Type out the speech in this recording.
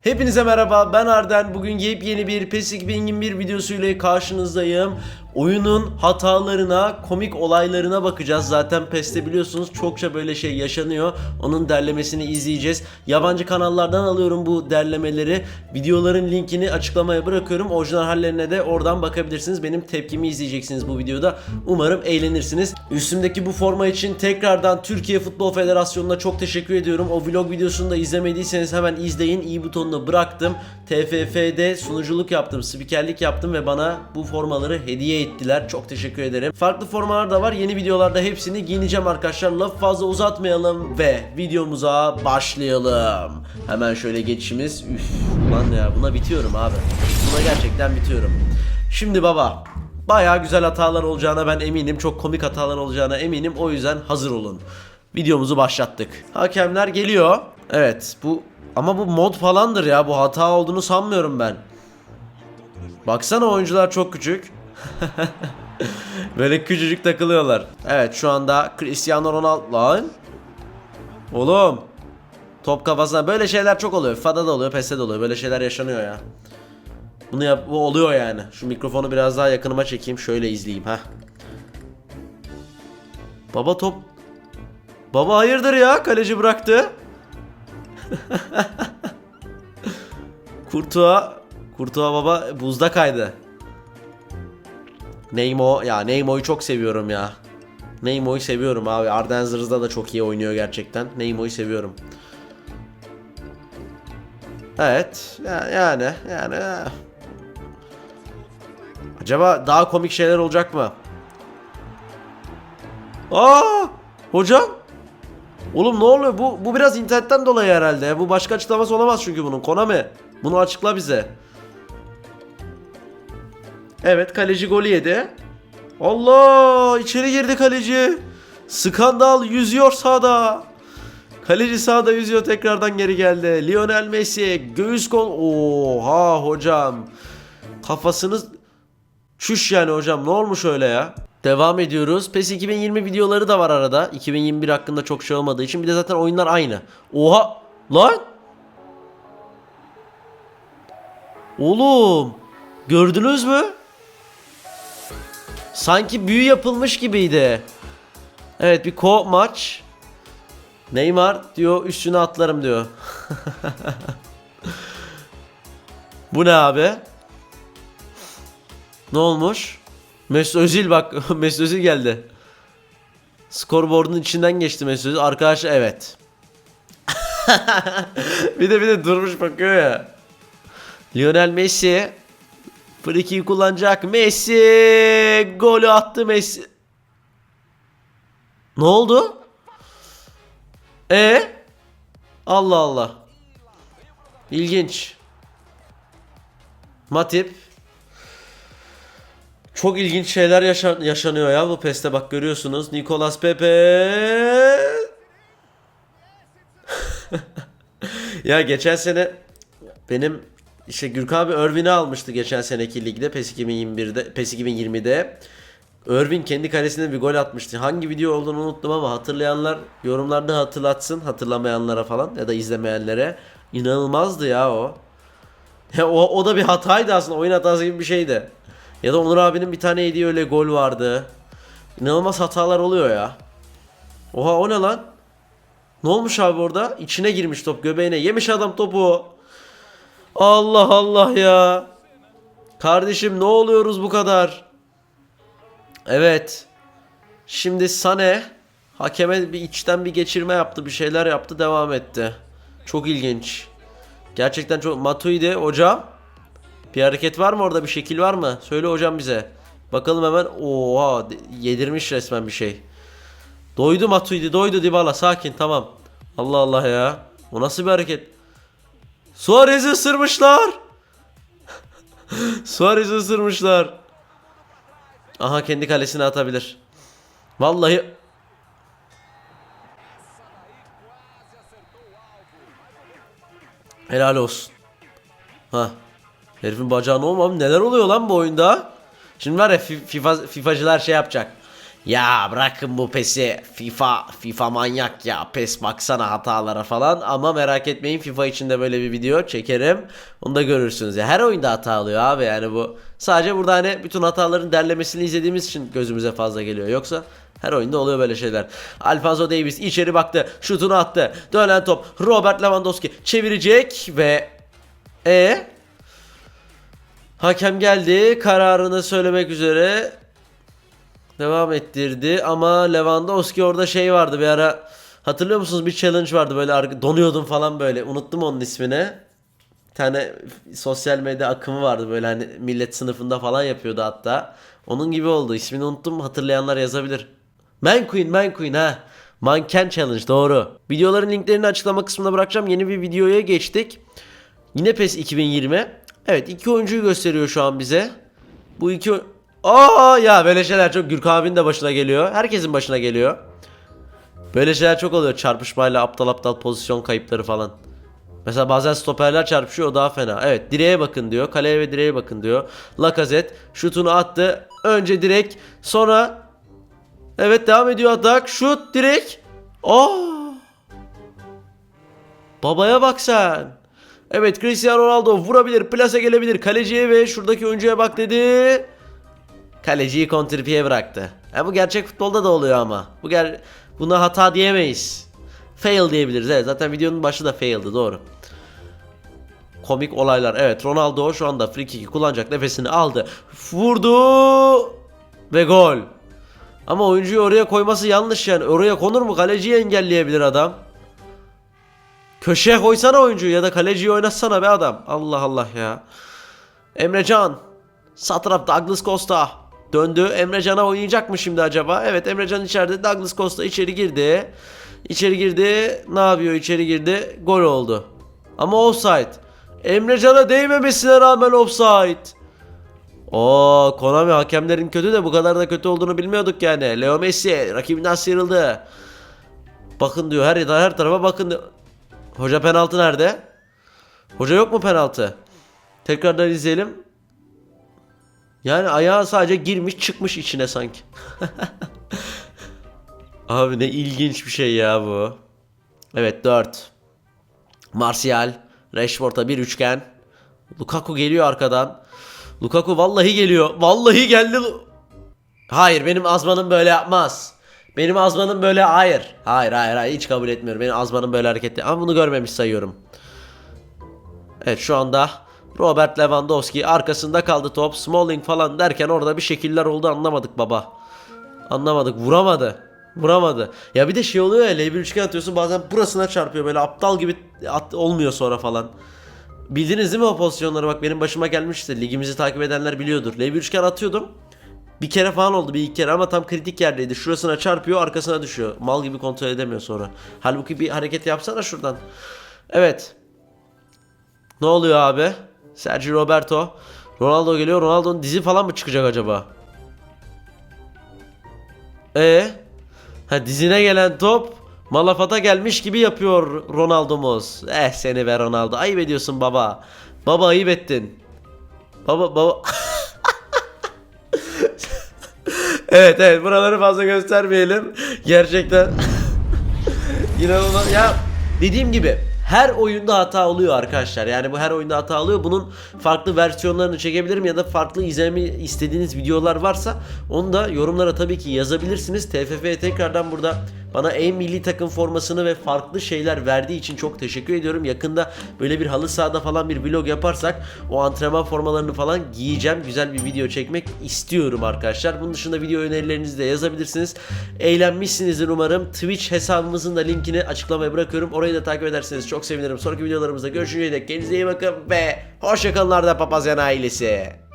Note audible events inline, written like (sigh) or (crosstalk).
Hepinize merhaba ben Arden. Bugün yepyeni bir PES 2021 videosuyla karşınızdayım. Oyunun hatalarına, komik olaylarına bakacağız. Zaten PES'te biliyorsunuz çokça böyle şey yaşanıyor. Onun derlemesini izleyeceğiz. Yabancı kanallardan alıyorum bu derlemeleri. Videoların linkini açıklamaya bırakıyorum. Orijinal hallerine de oradan bakabilirsiniz. Benim tepkimi izleyeceksiniz bu videoda. Umarım eğlenirsiniz. Üstümdeki bu forma için tekrardan Türkiye Futbol Federasyonu'na çok teşekkür ediyorum. O vlog videosunu da izlemediyseniz hemen izleyin. İyi butonunu bıraktım. TFF'de sunuculuk yaptım, spikerlik yaptım ve bana bu formaları hediye ettiler. Çok teşekkür ederim. Farklı formalar da var. Yeni videolarda hepsini giyineceğim arkadaşlar. Lafı fazla uzatmayalım ve videomuza başlayalım. Hemen şöyle geçişimiz. Üf lan ya buna bitiyorum abi. Buna gerçekten bitiyorum. Şimdi baba Bayağı güzel hatalar olacağına ben eminim. Çok komik hatalar olacağına eminim. O yüzden hazır olun. Videomuzu başlattık. Hakemler geliyor. Evet bu ama bu mod falandır ya. Bu hata olduğunu sanmıyorum ben. Baksana oyuncular çok küçük. (laughs) Böyle küçücük takılıyorlar. Evet şu anda Cristiano Ronaldo lan. Oğlum. Top kafasına böyle şeyler çok oluyor. FIFA'da da oluyor, PES'te de oluyor. Böyle şeyler yaşanıyor ya. Bunu yap bu oluyor yani. Şu mikrofonu biraz daha yakınıma çekeyim. Şöyle izleyeyim ha. Baba top. Baba hayırdır ya? Kaleci bıraktı. Kurtuğa Kurtuğa baba buzda kaydı. Neymo ya Neymo'yu çok seviyorum ya. Neymo'yu seviyorum abi. Arden Zırh'da da çok iyi oynuyor gerçekten. Neymo'yu seviyorum. Evet. ya- Yani yani. Acaba daha komik şeyler olacak mı? Aa! Hocam? Oğlum ne oluyor? Bu bu biraz internetten dolayı herhalde. Bu başka açıklaması olamaz çünkü bunun. Konami. Bunu açıkla bize. Evet kaleci golü yedi. Allah! içeri girdi kaleci. Skandal yüzüyor sahada. Kaleci sahada yüzüyor tekrardan geri geldi. Lionel Messi göğüs kol. Oha hocam. Kafasınız Çüş yani hocam ne olmuş öyle ya? Devam ediyoruz. PES 2020 videoları da var arada. 2021 hakkında çok şey olmadığı için. Bir de zaten oyunlar aynı. Oha! Lan! Oğlum! Gördünüz mü? Sanki büyü yapılmış gibiydi. Evet bir co maç. Neymar diyor üstüne atlarım diyor. (laughs) Bu ne abi? Ne olmuş? Mesut Özil bak (laughs) Mesut Özil geldi. Scoreboard'un içinden geçti Mesut Özil. Arkadaş evet. (laughs) bir de bir de durmuş bakıyor ya. Lionel Messi free kullanacak. Messi golü attı Messi. Ne oldu? E Allah Allah. İlginç. Matip çok ilginç şeyler yaşa- yaşanıyor ya bu PES'te bak görüyorsunuz. Nicolas Pepe. (laughs) ya geçen sene benim işte Gürkan abi Irvin'i almıştı geçen seneki ligde PES 2021'de PES 2020'de. Irvin kendi kalesine bir gol atmıştı. Hangi video olduğunu unuttum ama hatırlayanlar yorumlarda hatırlatsın. Hatırlamayanlara falan ya da izlemeyenlere. İnanılmazdı ya o. Ya o, o da bir hataydı aslında. Oyun hatası gibi bir şeydi. Ya da Onur abinin bir tane yediği öyle gol vardı. İnanılmaz hatalar oluyor ya. Oha o ne lan? Ne olmuş abi orada? İçine girmiş top göbeğine. Yemiş adam topu. Allah Allah ya. Kardeşim ne oluyoruz bu kadar? Evet. Şimdi Sane hakeme bir içten bir geçirme yaptı. Bir şeyler yaptı devam etti. Çok ilginç. Gerçekten çok Matuidi hocam. Bir hareket var mı orada bir şekil var mı? Söyle hocam bize. Bakalım hemen. Oha yedirmiş resmen bir şey. Doydu Matuidi doydu Dybala sakin tamam. Allah Allah ya. O nasıl bir hareket? Suarez'i ısırmışlar. (laughs) Suarez'i ısırmışlar. Aha kendi kalesine atabilir. Vallahi Helal olsun. Ha. Herifin bacağını olmam neler oluyor lan bu oyunda? Şimdi var ya Fi- FIFA, FIFA'cılar şey yapacak. Ya bırakın bu PES'i FIFA FIFA manyak ya PES baksana hatalara falan ama merak etmeyin FIFA için de böyle bir video çekerim onu da görürsünüz ya her oyunda hata alıyor abi yani bu sadece burada hani bütün hataların derlemesini izlediğimiz için gözümüze fazla geliyor yoksa her oyunda oluyor böyle şeyler. Alfonso Davis içeri baktı şutunu attı dönen top Robert Lewandowski çevirecek ve e Hakem geldi kararını söylemek üzere devam ettirdi ama Lewandowski orada şey vardı bir ara hatırlıyor musunuz bir challenge vardı böyle donuyordum falan böyle unuttum onun ismini. Bir tane sosyal medya akımı vardı böyle hani millet sınıfında falan yapıyordu hatta. Onun gibi oldu ismini unuttum hatırlayanlar yazabilir. Man Queen Man Queen ha. Manken Challenge doğru. Videoların linklerini açıklama kısmına bırakacağım. Yeni bir videoya geçtik. Yine PES 2020. Evet iki oyuncuyu gösteriyor şu an bize. Bu iki Aa ya böyle şeyler çok Gürkan abinin de başına geliyor. Herkesin başına geliyor. Böyle şeyler çok oluyor çarpışmayla aptal aptal pozisyon kayıpları falan. Mesela bazen stoperler çarpışıyor o daha fena. Evet direğe bakın diyor. Kaleye ve direğe bakın diyor. Lacazette şutunu attı. Önce direk sonra Evet devam ediyor atak. Şut direk. Aa! Babaya bak sen. Evet Cristiano Ronaldo vurabilir, plase gelebilir. Kaleciye ve şuradaki oyuncuya bak dedi. Kaleciyi kontrpiye bıraktı. E bu gerçek futbolda da oluyor ama. Bu ger buna hata diyemeyiz. Fail diyebiliriz. Evet zaten videonun başı da faildi doğru. Komik olaylar. Evet Ronaldo şu anda free kick'i kullanacak. Nefesini aldı. Vurdu ve gol. Ama oyuncuyu oraya koyması yanlış yani. Oraya konur mu? Kaleciyi engelleyebilir adam. Köşeye koysana oyuncuyu ya da kaleciyi oynatsana be adam. Allah Allah ya. Emrecan. Sağ tarafta Douglas Costa. Döndü. Emrecan'a oynayacak mı şimdi acaba? Evet Emrecan içeride. Douglas Costa içeri girdi. İçeri girdi. Ne yapıyor? İçeri girdi. Gol oldu. Ama offside. Emrecan'a değmemesine rağmen offside. Oo Konami hakemlerin kötü de bu kadar da kötü olduğunu bilmiyorduk yani. Leo Messi rakibinden sıyrıldı. Bakın diyor her her tarafa bakın diyor. Hoca penaltı nerede? Hoca yok mu penaltı? Tekrardan izleyelim. Yani ayağı sadece girmiş çıkmış içine sanki. (laughs) Abi ne ilginç bir şey ya bu. Evet 4. Martial. Rashford'a bir üçgen. Lukaku geliyor arkadan. Lukaku vallahi geliyor. Vallahi geldi. Hayır benim azmanım böyle yapmaz. Benim azmanım böyle hayır. Hayır hayır hayır hiç kabul etmiyorum. Benim azmanım böyle hareketli. Ama bunu görmemiş sayıyorum. Evet şu anda Robert Lewandowski arkasında kaldı top. Smalling falan derken orada bir şekiller oldu anlamadık baba. Anlamadık vuramadı. Vuramadı. Ya bir de şey oluyor ya L1 üçgen atıyorsun bazen burasına çarpıyor böyle aptal gibi at, olmuyor sonra falan. Bildiniz değil mi o pozisyonları bak benim başıma gelmişti. Ligimizi takip edenler biliyordur. L1 üçgen atıyordum. Bir kere falan oldu bir iki kere ama tam kritik yerdeydi. Şurasına çarpıyor arkasına düşüyor. Mal gibi kontrol edemiyor sonra. Halbuki bir hareket yapsana şuradan. Evet. Ne oluyor abi? Sergio Roberto. Ronaldo geliyor. Ronaldo'nun dizi falan mı çıkacak acaba? E Ha dizine gelen top Malafat'a gelmiş gibi yapıyor Ronaldo'muz. Eh seni be Ronaldo. Ayıp ediyorsun baba. Baba ayıp ettin. Baba baba. (laughs) evet evet buraları fazla göstermeyelim. Gerçekten İnanılmaz. Ya dediğim gibi her oyunda hata oluyor arkadaşlar. Yani bu her oyunda hata oluyor. Bunun farklı versiyonlarını çekebilirim ya da farklı izlemi istediğiniz videolar varsa onu da yorumlara tabii ki yazabilirsiniz. TFF'ye tekrardan burada bana en milli takım formasını ve farklı şeyler verdiği için çok teşekkür ediyorum. Yakında böyle bir halı sahada falan bir vlog yaparsak o antrenman formalarını falan giyeceğim. Güzel bir video çekmek istiyorum arkadaşlar. Bunun dışında video önerilerinizi de yazabilirsiniz. Eğlenmişsinizdir umarım. Twitch hesabımızın da linkini açıklamaya bırakıyorum. Orayı da takip ederseniz çok sevinirim. Sonraki videolarımızda görüşünceye dek kendinize iyi bakın ve hoşçakalın Arda Papazyan ailesi.